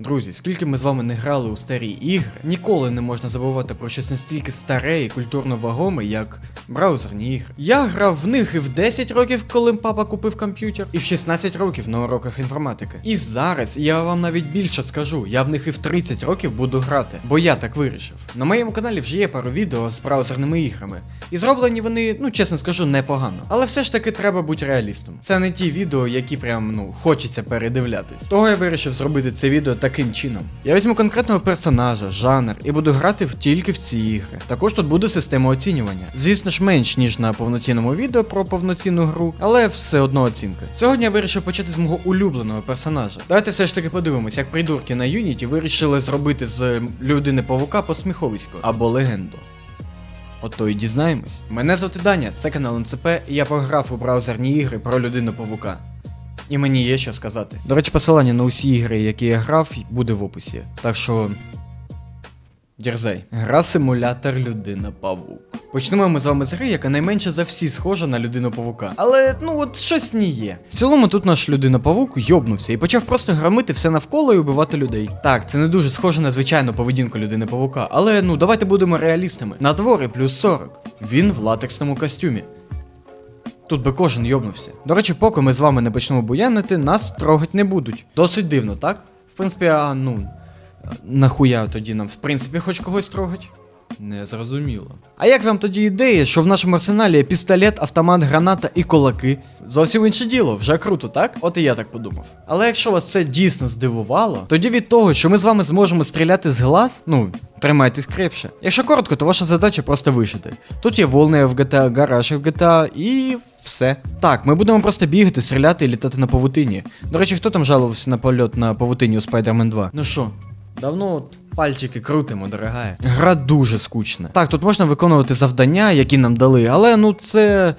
Друзі, скільки ми з вами не грали у старі ігри, ніколи не можна забувати про щось настільки старе і культурно вагоме, як браузерні ігри. Я грав в них і в 10 років, коли папа купив комп'ютер, і в 16 років на уроках інформатики. І зараз я вам навіть більше скажу, я в них і в 30 років буду грати, бо я так вирішив. На моєму каналі вже є пару відео з браузерними іграми, і зроблені вони, ну чесно скажу, непогано. Але все ж таки треба бути реалістом. Це не ті відео, які прям ну хочеться передивлятись. Того я вирішив зробити це відео таким чином. Я візьму конкретного персонажа, жанр і буду грати тільки в ці ігри. Також тут буде система оцінювання. Звісно ж, менш ніж на повноцінному відео про повноцінну гру, але все одно оцінка. Сьогодні я вирішив почати з мого улюбленого персонажа. Давайте все ж таки подивимось, як придурки на Юніті вирішили зробити з людини павука посміховисько або легенду. Ото і дізнаємось. Мене звати Даня, це канал НЦП, і я пограв у браузерні ігри про людину павука. І мені є що сказати. До речі, посилання на усі ігри, які я грав, буде в описі. Так що. Дірзай. Гра симулятор людина павук. Почнемо ми з вами з гри, яка найменше за всі схожа на людину павука. Але ну от щось ній є. В цілому тут наш людина павук йобнувся і почав просто громити все навколо і убивати людей. Так, це не дуже схоже на звичайну поведінку людини павука, але ну давайте будемо реалістами. На дворі плюс 40. Він в латексному костюмі. Тут би кожен йобнувся. До речі, поки ми з вами не почнемо буянити, нас трогать не будуть. Досить дивно, так? В принципі, а ну. Нахуя тоді нам, в принципі, хоч когось трогать? Не зрозуміло. А як вам тоді ідея, що в нашому арсеналі є пістолет, автомат, граната і кулаки? Зовсім інше діло, вже круто, так? От і я так подумав. Але якщо вас це дійсно здивувало, тоді від того, що ми з вами зможемо стріляти з глаз, ну, тримайтесь крепше. Якщо коротко, то ваша задача просто вижити. Тут є волни в GTA, гараж в GTA і все. Так, ми будемо просто бігати, стріляти і літати на павутині. До речі, хто там жалувався на польот на павутині у Spider-Man 2? Ну що, Давно от пальчики крутимо, дорогая. Гра дуже скучна. Так, тут можна виконувати завдання, які нам дали, але ну це.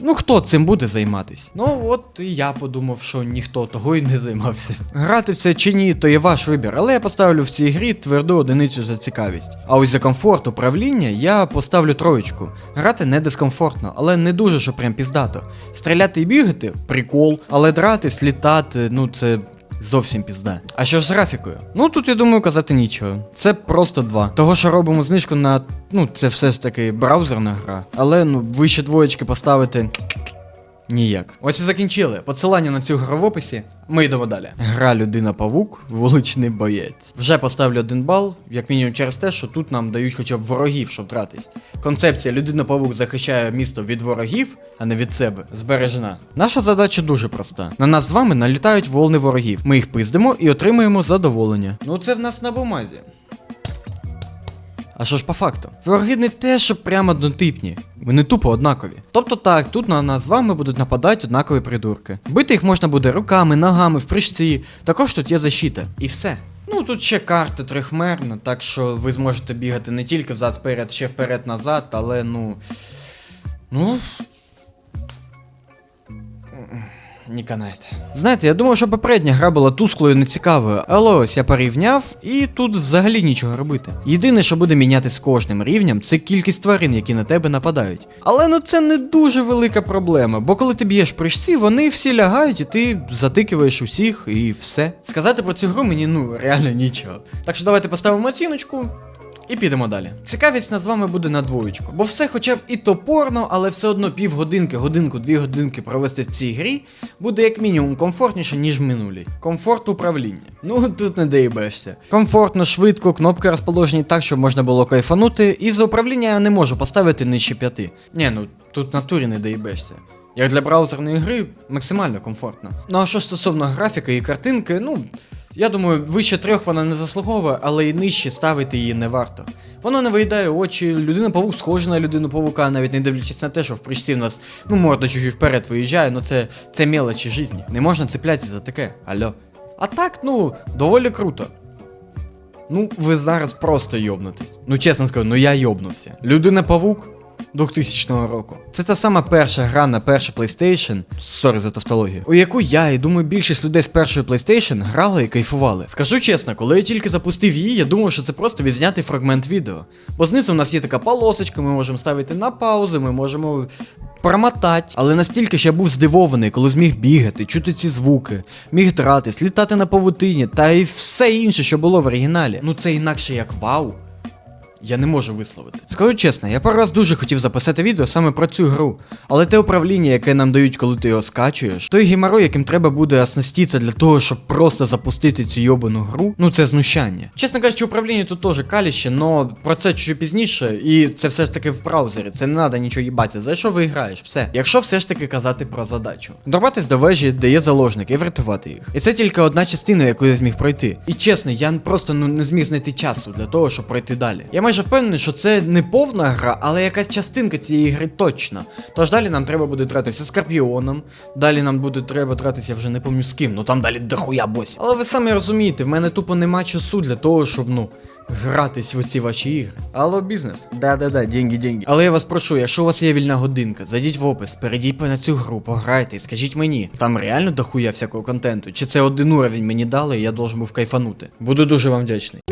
Ну хто цим буде займатись? Ну от і я подумав, що ніхто того і не займався. Грати в це чи ні, то є ваш вибір, але я поставлю в цій грі тверду одиницю за цікавість. А ось за комфорт управління я поставлю троєчку. Грати не дискомфортно, але не дуже, що прям піздато. Стріляти і бігати прикол, але дратись, літати, ну це Зовсім пізда. А що ж з графікою? Ну тут я думаю казати нічого. Це просто два. Того, що робимо знижку на. Ну, це все ж таки браузерна гра. Але ну, вище двоєчки поставити. Ніяк. Ось і закінчили. Посилання на цю гру в описі. Ми йдемо далі. Гра людина павук, вуличний боєць. Вже поставлю один бал, як мінімум через те, що тут нам дають хоча б ворогів, щоб тратись. Концепція людина павук захищає місто від ворогів, а не від себе. Збережена. Наша задача дуже проста. На нас з вами налітають волни ворогів. Ми їх пиздимо і отримуємо задоволення. Ну це в нас на бумазі. А що ж по факту? Вороги не те, що прямо однотипні, вони тупо однакові. Тобто так, тут на нас з вами будуть нападати однакові придурки. Бити їх можна буде руками, ногами, в прыжці. Також тут є защита. І все. Ну тут ще карта трихмерна, так що ви зможете бігати не тільки взад вперед, ще вперед-назад, але ну. Ну. Не канаєте. Знаєте, я думав, що попередня гра була тусклою нецікавою, але ось я порівняв, і тут взагалі нічого робити. Єдине, що буде міняти з кожним рівнем, це кількість тварин, які на тебе нападають. Але ну це не дуже велика проблема, бо коли ти б'єш прыжці, вони всі лягають, і ти затикиваєш усіх, і все. Сказати про цю гру мені ну реально нічого. Так що давайте поставимо оціночку. І підемо далі. Цікавість нас з вами буде на двоєчку. Бо все, хоча б і топорно, але все одно півгодинки, годинку, дві годинки провести в цій грі буде як мінімум комфортніше, ніж в минулій. Комфорт управління. Ну тут не доїбешся. Комфортно, швидко, кнопки розположені так, щоб можна було кайфанути, і за управління я не можу поставити нижче п'яти. Ні, ну тут натурі не доїбешся. Як для браузерної гри максимально комфортно. Ну а що стосовно графіки і картинки, ну. Я думаю, вище трьох вона не заслуговує, але і нижче ставити її не варто. Воно не виїдає очі, людина павук схожа на людину павука, навіть не дивлячись на те, що в прыжці в нас ну морда чуть вперед виїжджає, ну це це мелочі житті. Не можна цеплятися за таке. Алло. А так, ну, доволі круто. Ну, ви зараз просто йобнетесь. Ну, чесно скажу, ну я йобнувся. Людина павук 2000 року. Це та сама перша гра на перший PlayStation, сорі за тавтологію, у яку я і думаю більшість людей з першої PlayStation грали і кайфували. Скажу чесно, коли я тільки запустив її, я думав, що це просто відзнятий фрагмент відео. Бо знизу у нас є така полосочка, ми можемо ставити на паузу, ми можемо промотати. Але настільки ж я був здивований, коли зміг бігати, чути ці звуки, міг дратись, літати на павутині та й все інше, що було в оригіналі. Ну це інакше як вау. Я не можу висловити. Скажу чесно, я пару раз дуже хотів записати відео саме про цю гру, але те управління, яке нам дають, коли ти його скачуєш, той геморой, яким треба буде оснаститися для того, щоб просто запустити цю йобану гру, ну це знущання. Чесно кажучи, управління тут теж каліще, но про це чуть пізніше, і це все ж таки в браузері, це не треба нічого їбатися, за що ви граєш, все. Якщо все ж таки казати про задачу. Добратись до вежі, де є заложники, і врятувати їх. І це тільки одна частина, яку я зміг пройти. І чесно, я просто ну не зміг знайти часу для того, щоб пройти далі. Я майже впевнений, що це не повна гра, але якась частинка цієї гри точно. Тож далі нам треба буде тратитися Скорпіоном, далі нам буде треба тратитися, я вже не пам'ятаю з ким, ну там далі дохуя босів. Але ви самі розумієте, в мене тупо нема часу для того, щоб, ну. Гратись в ці ваші ігри. Алло, бізнес. Да-да-да, деньги, деньги. Але я вас прошу, якщо у вас є вільна годинка, зайдіть в опис, перейдіть на цю гру, пограйте і скажіть мені, там реально дохуя всякого контенту, чи це один уровень мені дали, і я должен був кайфанути. Буду дуже вам вдячний.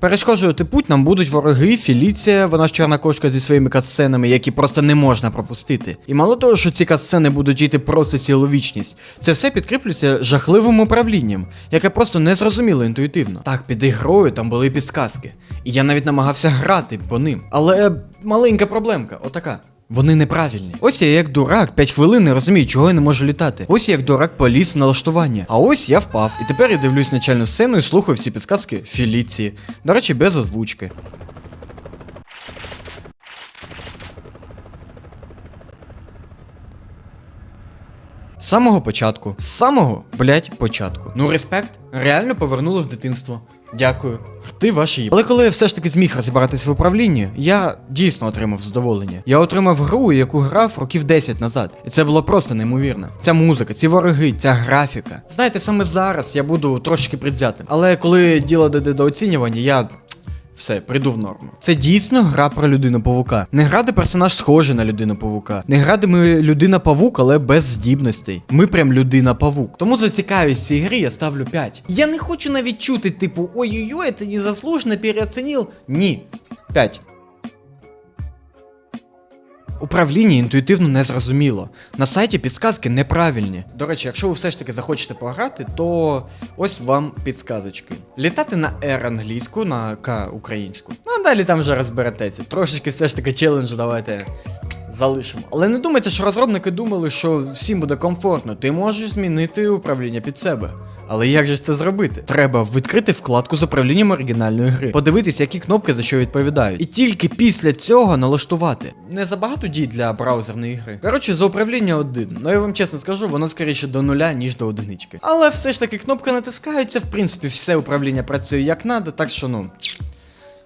Перешкоджувати путь нам будуть вороги, Феліція, вона ж чорна кошка зі своїми катсценами, які просто не можна пропустити. І мало того, що ці катсцени будуть йти просто цілу вічність, це все підкріплюється жахливим управлінням, яке просто не зрозуміло інтуїтивно. Так, під ігрою там були підсказки, і я навіть намагався грати по ним. Але маленька проблемка, отака. Вони неправильні. Ось я як дурак 5 хвилин не розумію, чого я не можу літати. Ось я як дурак поліз налаштування. А ось я впав. І тепер я дивлюсь начальну сцену і слухаю всі підсказки Феліції. До речі, без озвучки. З самого початку. З самого, блять, початку. Ну, респект, реально повернули в дитинство. Дякую. Ти ваші. Але коли я все ж таки зміг розібратись в управлінні, я дійсно отримав задоволення. Я отримав гру, яку грав років 10 назад. І це було просто неймовірно. Ця музика, ці вороги, ця графіка. Знаєте, саме зараз я буду трошки предзятим. Але коли діло дійде до оцінювання, я все, прийду в норму. Це дійсно гра про людину павука. Не гра, де персонаж схожий на людину павука. Не гра, де ми людина павук, але без здібностей. Ми прям людина павук. Тому за цікавість цієї гри я ставлю 5. Я не хочу навіть чути, типу, ой-ой-ой, ти незаслуженно переоцінив. Ні. 5. Управління інтуїтивно не зрозуміло. На сайті підсказки неправильні. До речі, якщо ви все ж таки захочете пограти, то ось вам підсказочки. Літати на R англійську, на К українську. Ну а далі там вже розберетеся. Трошечки все ж таки челенджу давайте. Залишимо. Але не думайте, що розробники думали, що всім буде комфортно. Ти можеш змінити управління під себе. Але як же це зробити? Треба відкрити вкладку з управлінням оригінальної гри, подивитись, які кнопки за що відповідають, і тільки після цього налаштувати. Не забагато дій для браузерної гри. Коротше, за управління один. Ну я вам чесно скажу, воно скоріше до нуля, ніж до одинички. Але все ж таки кнопки натискаються, в принципі, все управління працює як надо, так що ну.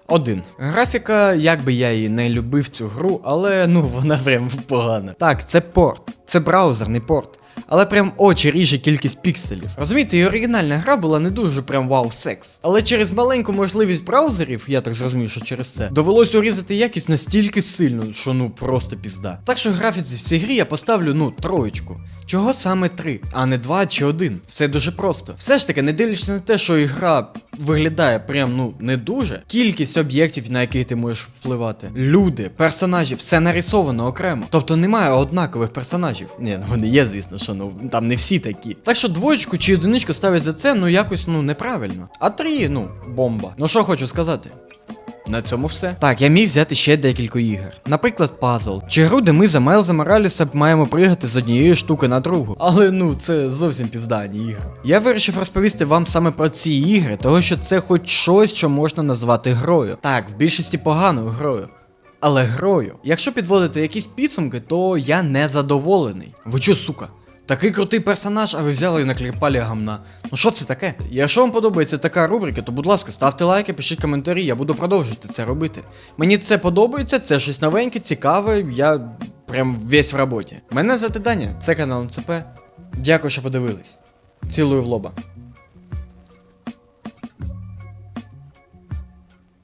Один. Графіка, як би я і не любив цю гру, але ну вона прям погана. Так, це порт, це браузерний порт. Але прям очі ріже кількість пікселів. Розумієте, і оригінальна гра була не дуже прям вау секс. Але через маленьку можливість браузерів, я так зрозумів, що через це, довелось урізати якість настільки сильно, що ну просто пізда. Так що графіці в цій грі я поставлю ну троєчку. Чого саме три, а не два чи один? Все дуже просто. Все ж таки, не дивлячись на те, що ігра виглядає прям ну не дуже. Кількість об'єктів, на які ти можеш впливати, люди, персонажі, все нарисовано окремо. Тобто немає однакових персонажів. Ні, ну вони є, звісно, що ну там не всі такі. Так що двоєчку чи одиничку ставить за це, ну якось ну неправильно. А три, ну, бомба. Ну що хочу сказати. На цьому все. Так, я міг взяти ще декілька ігор. Наприклад, пазл. Чи гру, де ми за Майлза Мораліса маємо пригати з однієї штуки на другу. Але ну це зовсім піздані ігри. Я вирішив розповісти вам саме про ці ігри, того що це хоч щось, що можна назвати грою. Так, в більшості поганою грою. Але грою. Якщо підводити якісь підсумки, то я не задоволений. Ви чо, сука? Такий крутий персонаж, а ви взяли і накліпали гамна. Ну що це таке? Якщо вам подобається така рубрика, то будь ласка, ставте лайки, пишіть коментарі, я буду продовжувати це робити. Мені це подобається, це щось новеньке, цікаве, я прям весь в роботі. Мене звати Даня, це канал МЦП. Дякую, що подивились. Цілую в лоба.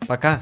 Пока.